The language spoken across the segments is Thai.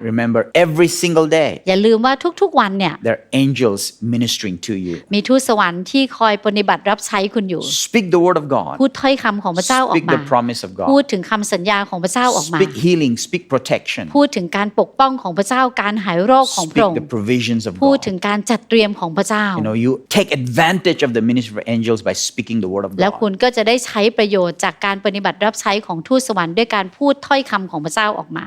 Remember, every single day, อย่าลืมว่าทุกๆวันเนี่ย there are angels ministering to you. มีทูตสวรรค์ที่คอยปฏิบัติรับใช้คุณอยู่ Speak the word of God, พูดถ้อยคำของพระเจ้าออก speak มา the promise of พูด God, ถึงคำสัญญาของพระเจ้าออกมา speak healing, speak protection, พูดถึงการปกป้องของพระเจ้าการหายโรคของพระ speak องค์ the provisions of พูด God. ถึงการจัดเตรียมของพระเจ้า You know, you take advantage of the ministry of angels by speaking the word of แล้วคุ God. ณก็จะได้ใช้ประโยชน์จากการปฏิบัติรับใช้ของทูตสวรรค์ด้วยการพูดถ้อยคำของพระเจ้าออกมา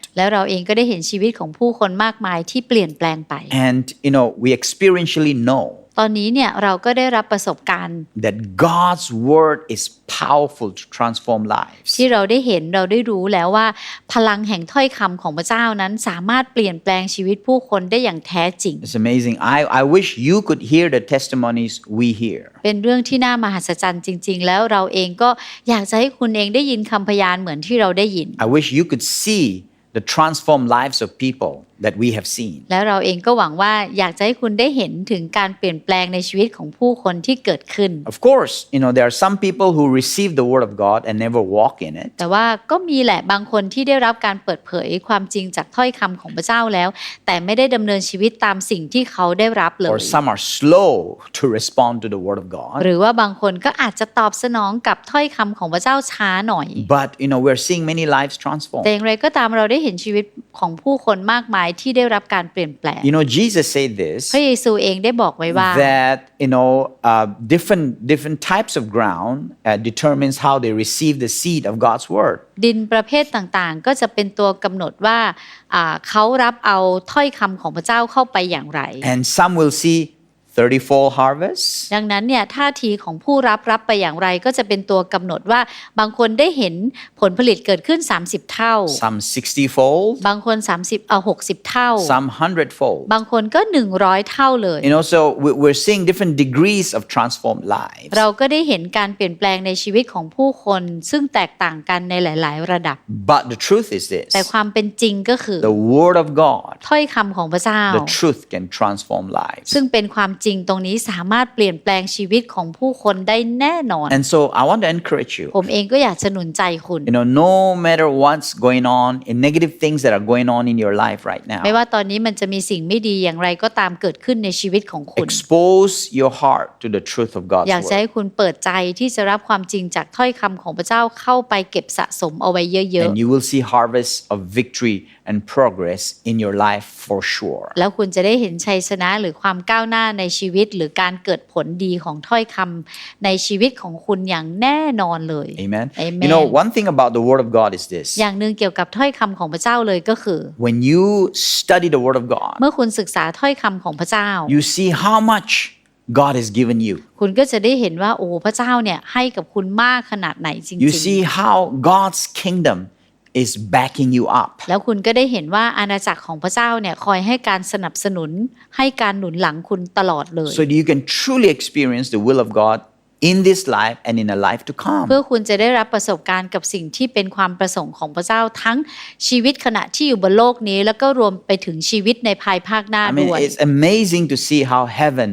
แล้วเราเองก็ได้เห็นชีวิตของผู้คนมากมายที่เปลี่ยนแปลงไป And, you know, we experientially know ตอนนี้เนี่ยเราก็ได้รับประสบการณ์ that God's word is powerful to transform lives. ที่เราได้เห็นเราได้รู้แล้วว่า พลังแห่งถ้อยคำของพระเจ้านั้นสามารถเปลี่ยนแปลงชีวิตผู้คนได้อย่างแท้จริง It's amazing. I, I wish you could hear the testimonies we hear. เป็นเรื่องที่น่ามหัศจรรย์จริง ๆ แล้วเราเองก็อยากจะให้คุณเองได้ยินคำพยานเหมือนที่เราได้ยิน I wish you could see the transformed lives of people that we have seen. แล้วเราเองก็หวังว่าอยากจะให้คุณได้เห็นถึงการเปลี่ยนแปลงในชีวิตของผู้คนที่เกิดขึ้น Of course, you know, there are some people who receive the word of God and never walk in it. แต่ว่าก็มีแหละบางคนที่ได้รับการเปิดเผยความจริงจากถ้อยคำของพระเจ้าแล้ว แต่ไม่ได้ดำเนินชีวิตตามสิ่งที่เขาได้รับเลย Or some are slow to respond to the word of God. หรือว่าบางคนก็อาจจะตอบสนองกับถ้อยคำของพระเจ้าช้าหน่อย But, you know, we're seeing many lives แต่ transformed. อย่างไรก็ตามเราได้เห็นชีวิตของผู้คนมากมายที่ได้รับการเปลี่ยนแปลง You know, Jesus said this พระเยซูเองได้บอกไว้ว่า that, you know, uh, different, different types of ground uh, determines how they receive the seed of God's word. ดินประเภทต่างๆ ก็จะเป็นตัวกำหนดว่าอ่าเขารับเอาถ้อยคำของพระเจ้าเข้าไปอย่างไร And some will see 30 fold harvest, ดังนั้นเนี่ยท่าทีของผู้รับรับไปอย่างไรก็จะเป็นตัวกำหนดว่าบางคนได้เห็นผลผลิตเกิดขึ้น 30 เท่า some 60 fold, บางคน 30เอา60 เท่า some 100 fold. บางคนก็ 100 เท่าเลย You know, so we- we're seeing different degrees of transformed lives. เราก็ได้เห็นการเปลี่ยนแปลงในชีวิตของผู้คน ซึ่งแตกต่างกันในหลาย ๆ ระดับ But the truth is this แต่ความเป็นจริงก็คือ the word of God, ถ้อยคำของพระเจ้า the truth can transform lives. ซึ่งเป็นความจริงตรงนี้สามารถเปลี่ยนแปลงชีวิตของผู้คนได้แน่นอน And so I want to encourage you. ผมเองก็อยากจะหนุนใจคุณ You know, no matter what's going on, in negative things that are going on in your life right now, ไม่ว่าตอนนี้มันจะมีสิ่งไม่ดีอย่างไรก็ตามเกิดขึ้นในชีวิตของคุณ expose your heart to the truth of God's อยากจะ word. ให้คุณเปิดใจที่จะรับความจริงจากถ้อยคำของพระเจ้าเข้าไปเก็บสะสมเอาไว้เยอะ And you will see harvests of victory and progress in your life for sure. ๆแล้วคุณจะได้เห็นชัยชนะหรือความก้าวหน้าในชีวิต หรือการเกิดผลดีของถ้อยคำในชีวิตของคุณอย่างแน่นอนเลย Amen. Amen. You know, one thing about the word of God is this. อย่างหนึ่งเกี่ยวกับถ้อยคำของพระเจ้าเลยก็คือ When you study the word of God, เมื่อคุณศึกษาถ้อยคำของพระเจ้า you see how much God has given you. คุณก็จะได้เห็นว่าโอ้พระเจ้าเนี่ยให้กับคุณมากขนาดไหนจริง You see how God's kingdom is backing you up. ๆแล้วคุณก็ได้เห็นว่าอาณาจักรของพระเจ้าเนี่ยคอยให้การสนับสนุนให้การหนุนหลังคุณตลอดเลย So you can truly experience the will of God in this life and in a life to come. เพื่อคุณจะได้รับประสบการณ์กับสิ่งที่เป็นความประสงค์ของพระเจ้าทั้งชีวิตขณะที่อยู่บนโลกนี้ แล้วก็รวมไปถึงชีวิตในภายภาคหน้า I mean, ด้วย it's amazing to see how heaven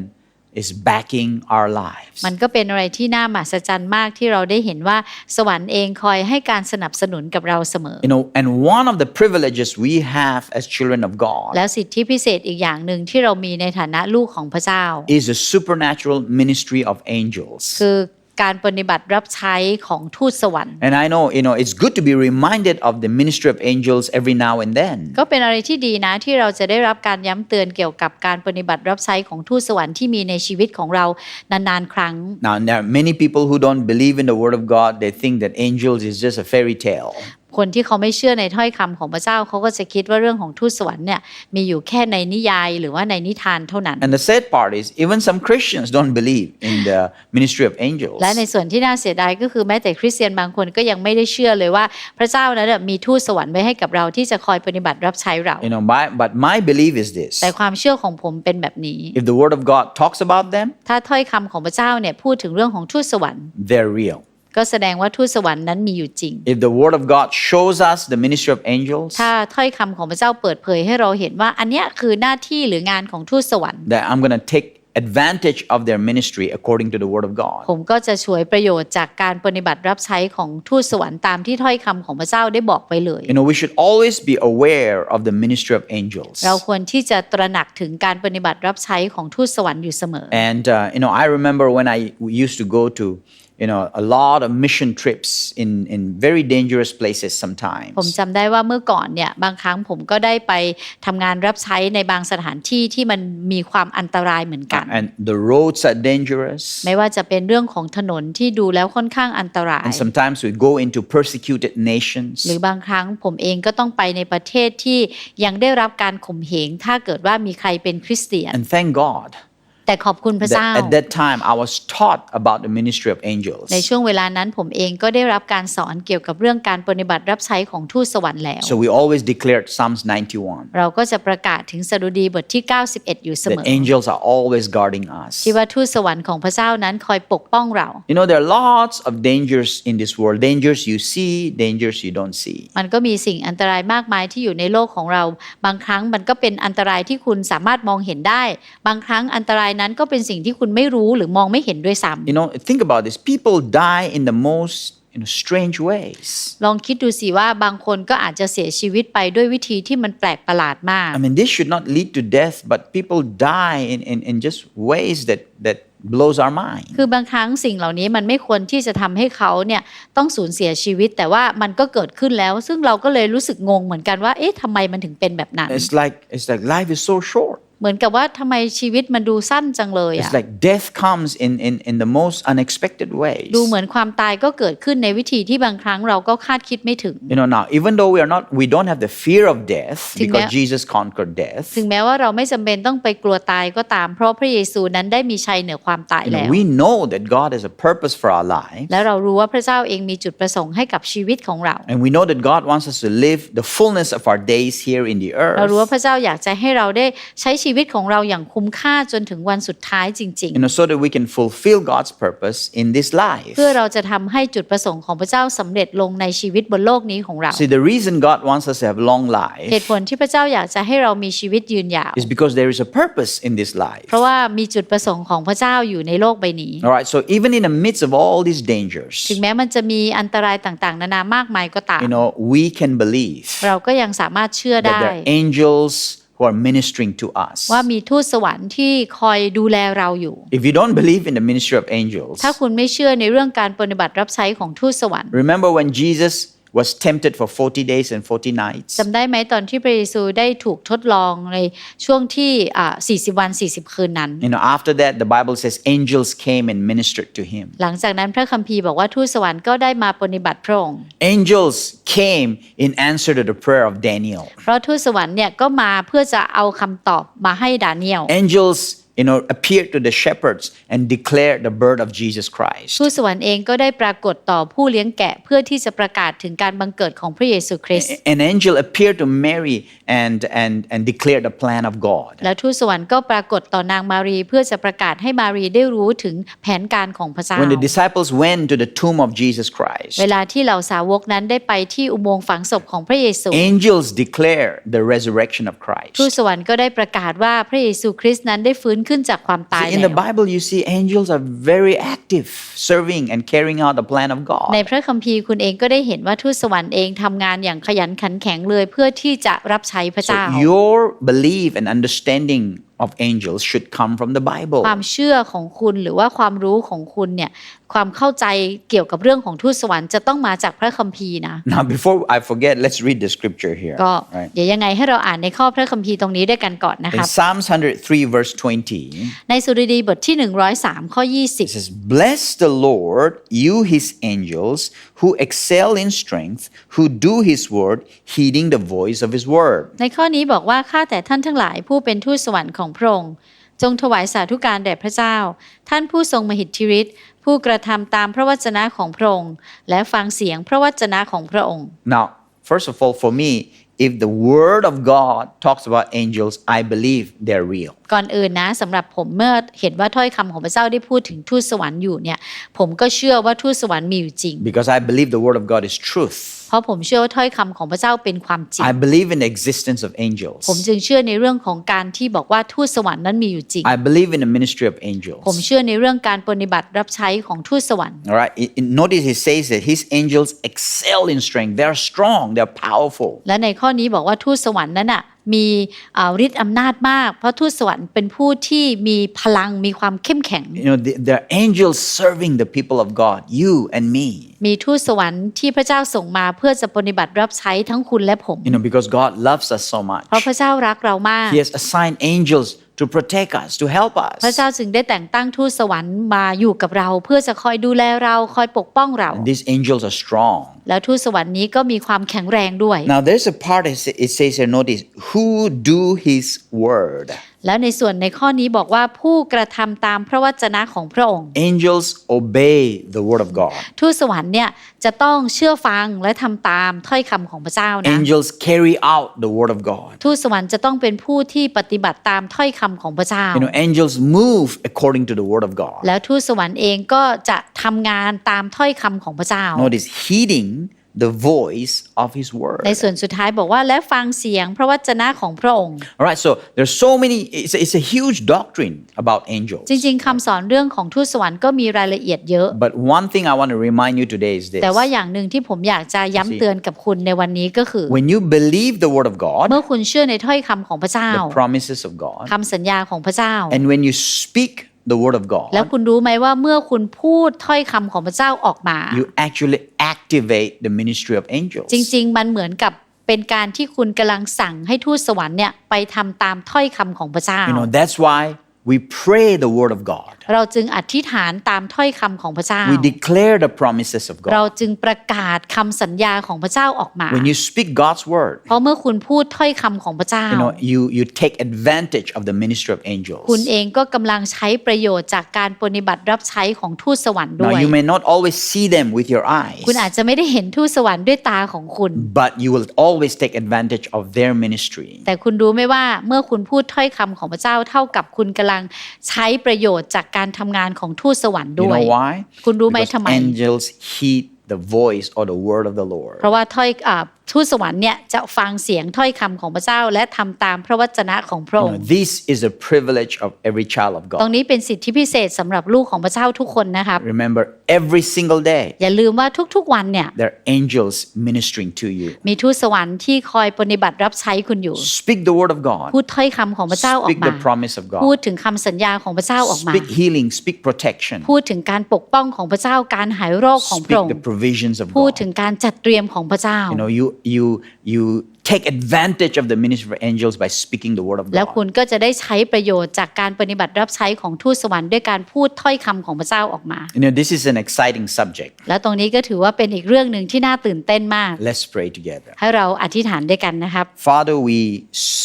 is backing our lives. มันก็เป็นอะไรที่น่ามหัศจรรย์มากที่เราได้เห็นว่าสวรรค์เองคอยให้การสนับสนุนกับเราเสมอ You know, and one of the privileges we have as children of God แล้วสิทธิพิเศษอีกอย่างหนึ่งที่เรามีในฐานะลูกของพระเจ้า is the supernatural ministry of angels. คือ การปฏิบัติรับใช้ของทูตสวรรค์ And I know, you know, it's good to be reminded of the ministry of angels every now and then. ก็เป็นอะไรที่ดีนะที่เราจะได้รับการย้ำเตือนเกี่ยวกับการปฏิบัติรับใช้ของทูตสวรรค์ที่มีในชีวิตของเรานานๆครั้ง Now, there are many people who don't believe in the word of God. They think that angels is just a fairy tale. คนที่เขาไม่เชื่อในถ้อยคำของพระเจ้าเขาก็จะคิดว่าเรื่องของทูตสวรรค์เนี่ยมีอยู่แค่ในนิยายหรือว่าในนิทานเท่านั้น And the sad part is, even some Christians don't believe in the ministry of angels. และในส่วนที่น่าเสียดายก็คือแม้แต่คริสเตียนบางคนก็ยังไม่ได้เชื่อเลยว่าพระเจ้านั้นนะมีทูตสวรรค์ไว้ให้กับเราที่จะคอยปฏิบัติรับใช้เรา You know, my, but my belief is this แต่ความเชื่อของผมเป็นแบบนี้ if the Word of God talks about them, ถ้าถ้อยคำของพระเจ้าเนี่ยพูดถึงเรื่องของทูตสวรรค์ they're real. ก็แสดงว่าทูตสวรรค์นั้นมีอยู่จริง If the Word of God shows us the ministry of angels, ถ้าถ้อยคำของพระเจ้าเปิดเผยให้เราเห็นว่าอันเนี้ยคือหน้าที่หรืองานของทูตสวรรค์ that I'm going to take advantage of their ministry according to the Word of God. ผมก็จะช่วยประโยชน์จากการปฏิบัติรับใช้ของทูตสวรรค์ตามที่ถ้อยคำของพระเจ้าได้บอกไว้เลย You know, we should always be aware of the ministry of angels. เราควรที่จะตระหนักถึงการปฏิบัติรับใช้ของทูตสวรรค์อยู่เสมอ And, uh, you know, I remember when I used to go to, you know, a lot of mission trips in, in very dangerous places ผม sometimes. จำได้ว่าเมื่อก่อนเนี่ยบางครั้งผมก็ได้ไปทำงานรับใช้ในบางสถานที่ที่มันมีความอันตรายเหมือนกัน And the roads are dangerous. ไม่ว่าจะเป็นเรื่องของถนนที่ดูแล้วค่อนข้างอันตราย And sometimes we go into persecuted nations. หรือบางครั้งผมเองก็ต้องไปในประเทศที่ยังได้รับการข่มเหงถ้าเกิดว่ามีใครเป็นคริสเตียน And thank God แต่ขอบคุณพระเจ้า that at that time I was taught about the ministry of angels. ในช่วงเวลานั้นผมเองก็ได้รับการสอนเกี่ยวกับเรื่องการปฏิบัติรับใช้ของทูตสวรรค์แล้ว So we always declared Psalms 91 เราก็จะประกาศถึงสดุดีบทที่ 91 อยู่เสม that อ angels are always guarding us. ที่ว่าทูตสวรรค์ของพระเจ้านั้นคอยปกป้องเรา You know, there are lots of dangers in this world dangers you see, dangers you don't see. มันก็มีสิ่งอันตรายมากมายที่อยู่ในโลกของเรา บางครั้งมันก็เป็นอันตรายที่คุณสามารถมองเห็นได้ บางครั้งอันตรายนั้นก็เป็นสิ่งที่คุณไม่รู้หรือมองไม่เห็นด้วยซ้ You know, think about this people die in the most you know, strange ways. ำลองคิดดูสิว่าบางคนก็อาจจะเสียชีวิตไปด้วยวิธีที่มันแปลกประหลาดมาก I mean, this should not lead to death, but people die in, in, in just ways that, that blows our mind. คือบางครั้งสิ่งเหล่านี้มันไม่ควรที่จะทำให้เขาเนี่ยต้องสูญเสียชีวิต แต่ว่ามันก็เกิดขึ้นแล้ว ซึ่งเราก็เลยรู้สึกงงเหมือนกันว่า เอ๊ะทำไมมันถึงเป็นแบบนั้น It's like, it's like life is so short. เหมือนกับว่าทำไมชีวิตมันดูสั้นจังเลยอะ It's like death comes in, in, in the most unexpected ways. ดูเหมือนความตายก็เกิดขึ้นในวิธีที่บางครั้งเราก็คาดคิดไม่ถึง You know, now, even though we are not, we don't have the fear of death ถึง because แม้ Jesus conquered death. ถึงแม้ว่าเราไม่จำเป็นต้องไปกลัวตายก็ตาม เพราะพระเยซูนั้นได้มีชัยเหนือความตาย You แล้ know, ว we know that God has a purpose for our lives. และเรารู้ว่าพระเจ้าเองมีจุดประสงค์ให้กับชีวิตของเรา And we know that God wants us to live the fullness of our days here in the เรารู้ว่า earth. พระเจ้าอยากจะให้เราได้ใช้ชีวิตของเราอย่างคุ้มค่าจนถึงวันสุดท้ายจริง You know, so that we can fulfill God's purpose in this ๆ life. เพื่อเราจะทำให้จุดประสงค์ของพระเจ้าสำเร็จลงในชีวิตบนโลกนี้ของเรา See, the reason God wants us to have long เห life ตุผลที่พระเจ้าอยากจะให้เรามีชีวิตยืนยาว is because there is a purpose in this life. เพราะว่ามีจุดประสงค์ของพระเจ้าอยู่ในโลกใบนี้ All right, so even in the midst of all these dangers, ถึงแม้มันจะมีอันตรายต่างๆ นานามากมายก็ตาม you know, we can believe เราก็ยังสามารถเชื่อ that ได้ there are angels who are ministering to us. ว่ามีทูตสวรรค์ที่คอยดูแลเราอยู่ If you don't believe in the ministry of angels, ถ้าคุณไม่เชื่อในเรื่องการปฏิบัติรับใช้ของทูตสวรรค์ remember when Jesus was tempted for 40 days and 40 nights? จำได้ไหมตอนที่พระเยซูได้ถูกทดลองในช่วงที่อ่า40 วัน 40 คืนนั้น You know, after that, the Bible says angels came and ministered to him. หลังจากนั้นพระคัมภีร์บอกว่าทูตสวรรค์ก็ได้มาปฏิบัติพระองค์ Angels came in answer to the prayer of Daniel. เพราะทูตสวรรค์เนี่ยก็มาเพื่อจะเอาคำตอบมาให้ดาเนียล Angels, you know, appeared to the shepherds and declared the birth of Jesus Christ. ทูตสวรรค์เองก็ได้ปรากฏต่อผู้เลี้ยงแกะเพื่อที่จะประกาศถึงการบังเกิดของพระเยซูคริสต์ An angel appeared to Mary and, and, and declared the plan of God. แล้วทูตสวรรค์ก็ปรากฏต่อนางมารีเพื่อจะประกาศให้มารีได้รู้ถึงแผนการของพระเจ้า When the disciples went to the tomb of Jesus Christ, เวลาที่เหล่าสาวกนั้นได้ไปที่อุโมงค์ฝังศพของพระเยซู angels declare the resurrection of ทูต Christ. สวรรค์ก็ได้ประกาศว่าพระเยซูคริสต์นั้นได้ฟื้นขึ้นจากความตาย See, in แล้ the ว Bible, you see angels are very active, serving and carrying out the plan of ใน God. พระคัมภีร์คุณเองก็ได้เห็นว่าทูตสวรรค์เองทำงานอย่างขยันขันแข็งเลยเพื่อที่จะรับใช้พระ So เจ้า your belief and understanding of angels should come from the Bible. ความเชื่อของคุณหรือว่าความรู้ของคุณเนี่ยความเข้าใจเกี่ยวกับเรื่องของทูตสวรรค์จะต้องมาจากพระคัมภีร์นะ Now, before I forget, let's read the scripture here. ก็ Right? เดี๋ยวยังไงให้เราอ่านในข้อพระคัมภีร์ตรงนี้ด้วยกันก่อนนะค In รับ Psalms 103, verse 20, ในสุรดีบทที่ 103 ข้อ it says, Bless the Lord, you his angels, who excel in strength, who do his word, heeding the voice of his word. ในข้อนี้บอกว่าข้าแต่ท่านทั้งหลายผู้เป็นทูตสวรรค์ของพระองค์ จงถวายสาธุการแด่พระเจ้า ท่านผู้ทรงมหิทธิฤทธิ์ผู้กระทำตามพระวจนะของพระองค์ และฟังเสียงพระวจนะของพระองค์ Now, first of all, for me, if the word of God talks about angels, I believe they're real. ก่อนอื่นนะสำหรับผมเมื่อเห็นว่าถ้อยคำของพระเจ้าได้พูดถึงทูตสวรรค์อยู่เนี่ยผมก็เชื่อว่าทูตสวรรค์มีอยู่จริง Because I believe the word of God is truth. เพราะผมเชื่อว่าถ้อยคำของพระเจ้าเป็นความจริง I believe in the existence of angels. ผมจึงเชื่อในเรื่องของการที่บอกว่าทูตสวรรค์นั้นมีอยู่จริง I believe in the ministry of ผม angels. เชื่อในเรื่องการปฏิบัติรับใช้ของทูตสวรรค์ All right. It- it- notice he says that his angels excel in strength. They're strong. They're powerful. และในข้อนี้บอกว่าทูตสวรรค์นั้นน่ะ มีอ่าฤทธิ์อำนาจมาก เพราะทูตสวรรค์เป็นผู้ที่มีพลังมีความเข้มแข็ง You know, they- they're angels serving the people of God, you and me. มีทูตสวรรค์ที่พระเจ้าส่งมาเพื่อจะปฏิบัติรับใช้ทั้งคุณและผม You know, because God loves us so much. เพราะพระเจ้ารักเรามาก He has assigned angels to protect us, to help พระ us. เจ้าจึงได้แต่งตั้งทูตสวรรค์มาอยู่กับเรา เพื่อจะคอยดูแลเราคอยปกป้องเรา And these angels are strong. แล้วทูตสวรรค์นี้ก็มีความแข็งแรงด้วย Now, there's a part it sa- it says here, notice, who do his word. แล้วในส่วนในข้อนี้บอกว่าผู้กระทำตามพระวจนะของพระองค์ Angels obey the word of God. ทูตสวรรค์เนี่ยจะต้องเชื่อฟังและทำตามถ้อยคำของพระเจ้านะ Angels carry out the word of God. ทูตสวรรค์จะต้องเป็นผู้ที่ปฏิบัติตามถ้อยคำของพระเจ้า You know, angels move according to the word of God. แล้วทูตสวรรค์เองก็จะทำงานตามถ้อยคำของพระเจ้า Notice, heeding the voice of his word. ในส่วนสุดท้ายบอกว่าและฟังเสียงพระวจนะของพระองค์ All right, so there's so many, it's a, it's a huge doctrine about angels. จริงๆคำสอนเรื่องของทูตสวรรค์ก็มีรายละเอียดเยอะ But one thing I want to remind you today is this แต่ว่าอย่างหนึ่งที่ผมอยากจะย้ำเตือนกับคุณในวันนี้ก็คือ when you believe the word of God, เมื่อคุณเชื่อในถ้อยคำของพระเจ้า the promises of God, คำสัญญาของพระเจ้า and when you speak the word of แล้ว God, คุณรู้ไหมว่าเมื่อคุณพูดถ้อยคำของพระเจ้าออกมา you actually activate the ministry of angels. จริง ๆ มันเหมือนกับเป็นการที่คุณกำลังสั่งให้ทูตสวรรค์เนี่ยไปทำตามถ้อยคำของพระเจ้า You know, that's why we pray the word of God. เราจึงอธิษฐานตามถ้อยคำของพระเจ้า We declare the promises of เรา God. จึงประกาศคำสัญญาของพระเจ้าออกมา When you speak God's word, เพราะเมื่อคุณพูดถ้อยคำของพระเจ้า you know, you, you take advantage of the ministry of angels. คุณเองก็กำลังใช้ประโยชน์จากการปฏิบัติรับใช้ของทูตสวรรค์ด้ Now, วย you may not always see them with your คุณ eyes, อาจจะไม่ได้เห็นทูตสวรรค์ด้วยตาของคุณ but you will always take advantage of their ministry. แต่คุณรู้ไหมว่าเมื่อคุณพูดถ้อยคำของพระเจ้าเท่ากับคุณกำลังใช้ประโยชน์จากการทำงานของทูตสวรรค์ You ด้วย know why? คุณรู้ไหม Because ทำไม angels heed the voice or the word of the Lord. เพราะว่าถ้อยอ่า ทูตสวรรค์เนี่ยจะฟังเสียงถ้อยคำของพระเจ้าและทำตามพระวจนะของพระ You อง know, ค์ this is a privilege of every child of ตรง God. นี้เป็นสิทธิพิเศษสำหรับลูกของพระเจ้าทุกคนนะครับ Remember, every single day, อย่าลืมว่าทุกๆวันเนี่ย there are angels ministering to you. มีทูตสวรรค์ที่คอยปฏิบัติรับใช้คุณอยู่ Speak the word of God. พูดถ้อยคำของพระเจ้าออก Speak มา the promise of พูด God. ถึงคำสัญญาของพระเจ้าออกมา Speak healing. Speak protection. พูดถึงการปกป้องของพระเจ้าการหายโรคของพระ Speak องค์ the provisions of พูด God. ถึงการจัดเตรียมของพระเจ้า You know, you you you take advantage of the ministry of angels by speaking the word of แล้ว God. คุณก็จะได้ใช้ประโยชน์จากการปฏิบัติรับใช้ของทูตสวรรค์ด้วยการพูดถ้อยคำของพระเจ้าออกมา You know, this is an exciting subject. แล้วตรงนี้ก็ถือว่าเป็นอีกเรื่องหนึ่งที่น่าตื่นเต้นมาก Let's pray together. ให้เราอธิษฐานด้วยกันนะครับ Father, we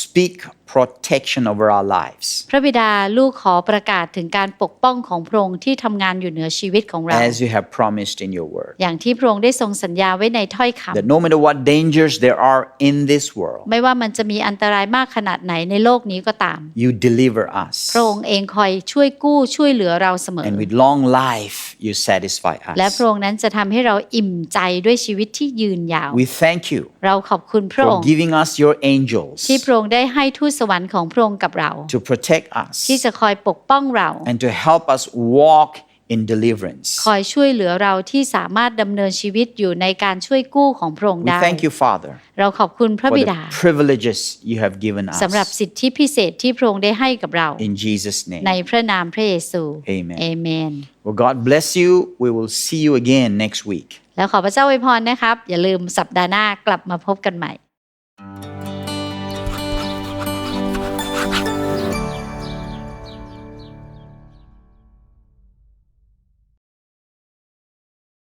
speak protection over our lives พระบิดาลูกขอประกาศถึงการปกป้องของพระองค์ที่ทำงานอยู่เหนือชีวิตของเรา as you have promised in your word. อย่างที่พระองค์ได้ทรงสัญญาไว้ในถ้อยค That no matter what dangers there are in this world, ำไม่ว่ามันจะมีอันตรายมากขนาดไหนในโลกนี้ก็ตาม you deliver us. พระองค์เองคอยช่วยกู้ช่วยเหลือเราเสมอ And with long life, you satisfy และ us. พระองค์นั้นจะทำให้เราอิ่มใจด้วยชีวิตที่ยืนยาว We thank you เราขอบคุณพระอง for ค์ giving us your angels ที่พระองค์ได้ให้ทูตสวรรค์ของพระองค์กับเรา to protect us ที่จะคอยปกป้องเรา and to help us walk in deliverance. คอยช่วยเหลือเราที่สามารถดำเนินชีวิตอยู่ในการช่วยกู้ของพระองค์ We ได้ thank you, Father, เราขอบคุณพระ for บิ the ดา privileges you have given สำหรับ us. สิทธิพิเศษที่พระองค์ได้ให้กับเรา In Jesus' ใน name. พระนามพระเยซู Amen. เอเมน Well, God bless you. We will see you again next week. แล้วขอพระเจ้าอวยพรนะครับ อย่าลืมสัปดาห์หน้ากลับมาพบกันใหม่